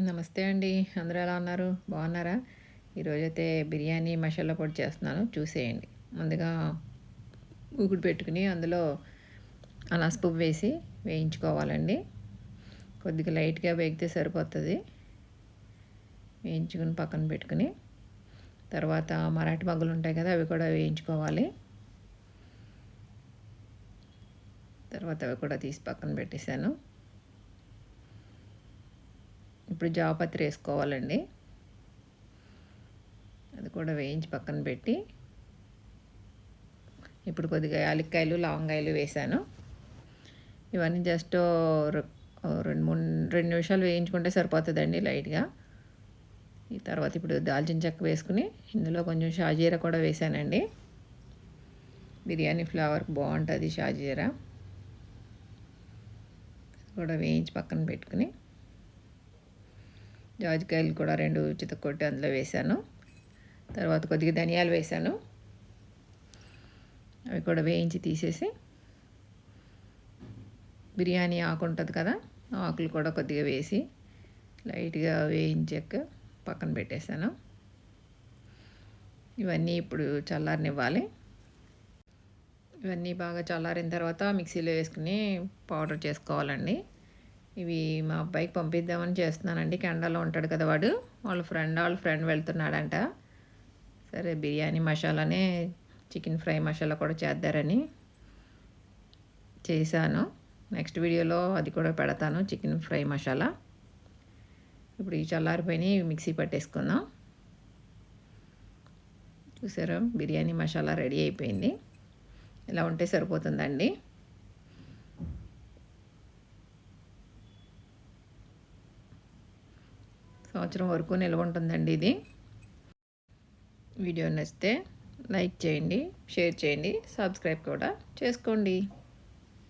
నమస్తే అండి. అందరూ ఎలా ఉన్నారు? బాగున్నారా? ఈరోజైతే బిర్యానీ మసాలా పొడి చేస్తున్నాను. చూసేయండి. ముందుగా ఊగుడు పెట్టుకుని అందులో అనసపు వేసి వేయించుకోవాలండి. కొద్దిగా లైట్గా వేగితే సరిపోతుంది. వేయించుకుని పక్కన పెట్టుకుని తర్వాత మరాఠీ మగ్గులు ఉంటాయి కదా అవి కూడా వేయించుకోవాలి. తర్వాత అవి కూడా తీసి పక్కన పెట్టేశాను. ఇప్పుడు జాపత్రి వేసుకోవాలండి. అది కూడా వేయించి పక్కన పెట్టి. ఇప్పుడు కొద్దిగా యాలక్కాయలు లవంగాయలు వేసాను. ఇవన్నీ జస్ట్ రెండు మూడు రెండు నిమిషాలు వేయించుకుంటే సరిపోతుందండి లైట్గా. ఈ తర్వాత ఇప్పుడు దాల్చిన చెక్క వేసుకుని ఇందులో కొంచెం షాజీరా కూడా వేసానండి. బిర్యానీ ఫ్లేవర్ బాగుంటుంది షాజీరా. కూడా వేయించి పక్కన పెట్టుకుని జాజికాయలు కూడా రెండు చితకొట్టి అందులో వేసాను తర్వాత కొద్దిగా ధనియాలు వేసాను అవి కూడా వేయించి తీసేసి బిర్యానీ ఆకు ఉంటుంది కదా ఆకులు కూడా కొద్దిగా వేసి లైట్గా వేయించాక పక్కన పెట్టేశాను. ఇవన్నీ ఇప్పుడు చల్లారనివ్వాలి. ఇవన్నీ బాగా చల్లారిన తర్వాత మిక్సీలో వేసుకుని పౌడర్ చేసుకోవాలండి. ఇవి మా అబ్బాయికి పంపిద్దామని చేస్తున్నానండి. కెనడాలో ఉంటాడు కదా వాడు. వాళ్ళ ఫ్రెండ్ వాళ్ళ ఫ్రెండ్ వెళ్తున్నాడంట. సరే బిర్యానీ మసాలానే చికెన్ ఫ్రై మసాలా కూడా చేద్దారని చేశాను. నెక్స్ట్ వీడియోలో అది కూడా పెడతాను చికెన్ ఫ్రై మసాలా. ఇప్పుడు ఈ చల్లారిపోయి మిక్సీ పట్టేసుకుందాం. చూసారా? బిర్యానీ మసాలా రెడీ అయిపోయింది. ఇలా ఉంటే సరిపోతుందండి? సంవత్సరం వరకు నిల్వ ఉంటుందండి ఇది. వీడియో నచ్చితే లైక్ చేయండి షేర్ చేయండి సబ్స్క్రైబ్ కూడా చేసుకోండి.